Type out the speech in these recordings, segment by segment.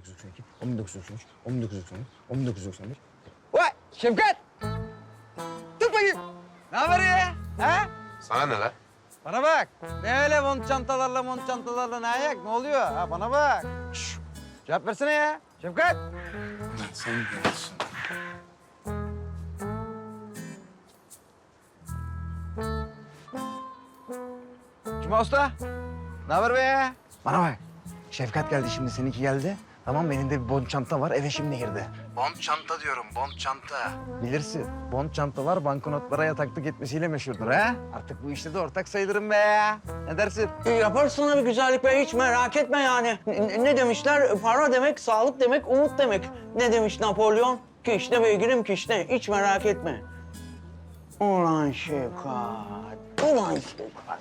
1992, 1993, 1994, 1995. Vay Şevkat! Tut bakayım. Ne haber ya? Ha? Sana ne lan? Bana bak. Ne öyle mont çantalarla mont çantalarla ne ayak? Ne oluyor? Ha bana bak. Şşş. Cevap versene ya. Şevkat. Sen biliyorsun. Cuma Usta. Ne haber be? Bana bak. Şefkat geldi şimdi seninki geldi. Tamam benim de bir bond çanta var eve şimdi girdi. Bond çanta diyorum bond çanta. Bilirsin bond çantalar banknotlara yataklık etmesiyle meşhurdur ha. Artık bu işte de ortak sayılırım be. Ne dersin? E, Yaparsın bir güzellik be hiç merak etme yani. Ne, ne demişler? Para demek, sağlık demek, umut demek. Ne demiş Napolyon? Kişne beygirim kişne. Hiç merak etme. Ulan Şefkat. Ulan Şefkat.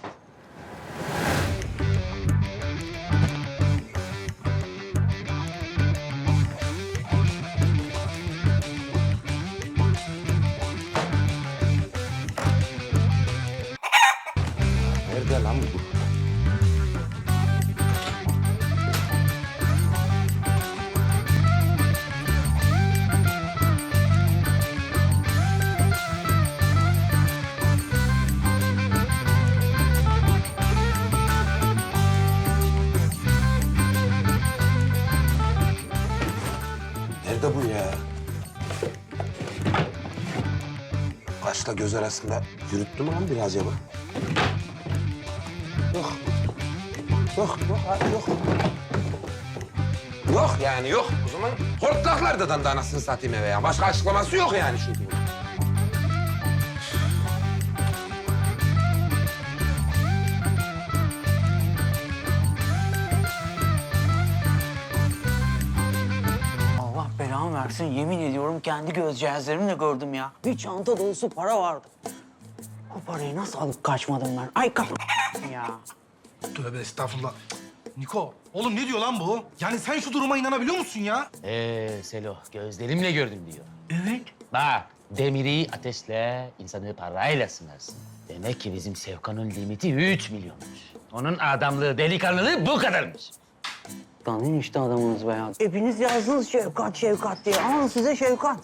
Lan bu? Nerede bu ya? Kaşla göz arasında yürüttü mü lan bir acaba? Yok. Yok, yok, abi yok. Yok yani yok. O zaman hortlaklardan da anasını satayım eve ya. Başka açıklaması yok yani çünkü bunun. Allah belamı versin. Yemin ediyorum kendi göz cihazlarımla gördüm ya. Bir çanta dolusu para vardı. O parayı nasıl alıp kaçmadım ben? Ay kaç ya. Tövbe estağfurullah. Niko, oğlum ne diyor lan bu? Yani sen şu duruma inanabiliyor musun ya? Ee Selo, gözlerimle gördüm diyor. Evet. Bak, demiri ateşle, insanı parayla sınarsın. Demek ki bizim Sevkan'ın limiti 3 milyonmuş. Onun adamlığı, delikanlılığı bu kadarmış. Tanıyın işte adamınız be ya. Hepiniz yazdınız Şevkat, Şevkat diye. Alın size Şevkat.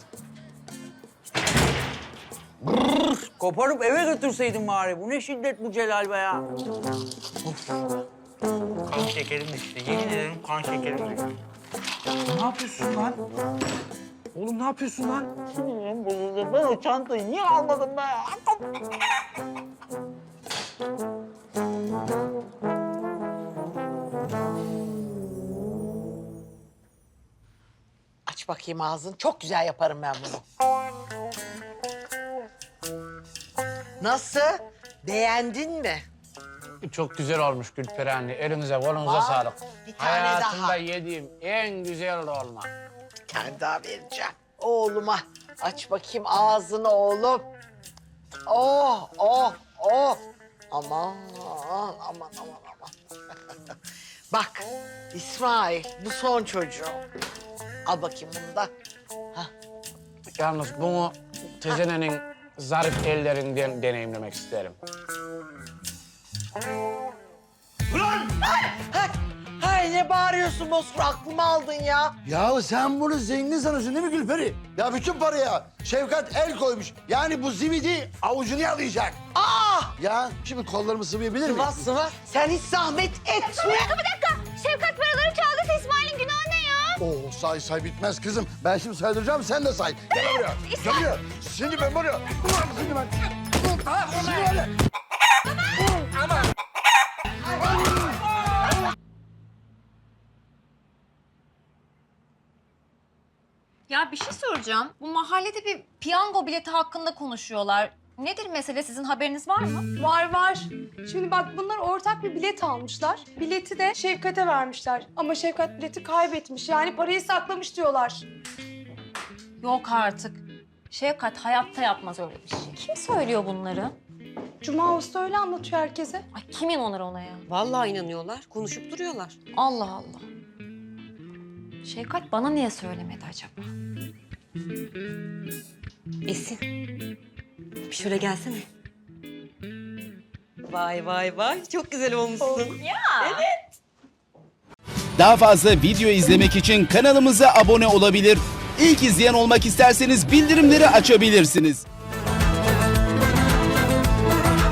Koparıp eve götürseydin bari. Bu ne şiddet bu Celal be ya. Of. Kan şekerim düştü. Yemin ederim kan şekerim düştü. Ne yapıyorsun lan? Oğlum ne yapıyorsun lan? Sinirim bozuldu. Ben o çantayı niye almadım be? Aç bakayım ağzını. Çok güzel yaparım ben bunu. Nasıl? Beğendin mi? Çok güzel olmuş Gülperi anne. Elinize kolunuza Aa, sağlık. bir tane Hayatımda daha. yediğim en güzel dolma. Bir tane daha vereceğim. Oğluma. Aç bakayım ağzını oğlum. Oh, oh, oh. Aman, aman, aman, aman. Bak, İsmail, bu son çocuğu. Al bakayım bunu da. Yalnız bunu tezenenin zarif ellerinden deneyimlemek isterim. Hay, hay ne bağırıyorsun Bozkır? Aklımı aldın ya. Ya sen bunu zengin sanıyorsun değil mi Gülperi? Ya bütün paraya Şevkat el koymuş. Yani bu zibidi avucunu yalayacak. Aa! Ya şimdi kollarımı sıvayabilir miyim? Sıva sıva. Sen hiç zahmet etme. Bir dakika. Şefkat paraları Oo say say bitmez kızım. Ben şimdi saydıracağım sen de say. Gel buraya. Gel buraya. Şimdi ben buraya. Ulan şimdi ben. Ha, şimdi öyle. Ya bir şey soracağım. Bu mahallede bir piyango bileti hakkında konuşuyorlar. Nedir mesele? Sizin haberiniz var mı? Var var. Şimdi bak bunlar ortak bir bilet almışlar. Bileti de Şevkat'e vermişler. Ama Şevkat bileti kaybetmiş. Yani parayı saklamış diyorlar. Yok artık. Şevkat hayatta yapmaz öyle bir şey. Kim söylüyor bunları? Cuma Usta öyle anlatıyor herkese. Ay kim inanır ona ya? Vallahi inanıyorlar. Konuşup duruyorlar. Allah Allah. Şevkat bana niye söylemedi acaba? Esin. Bir şöyle gelsene. Vay vay vay. Çok güzel olmuşsun. Ya. Daha fazla video izlemek için kanalımıza abone olabilir. İlk izleyen olmak isterseniz bildirimleri açabilirsiniz.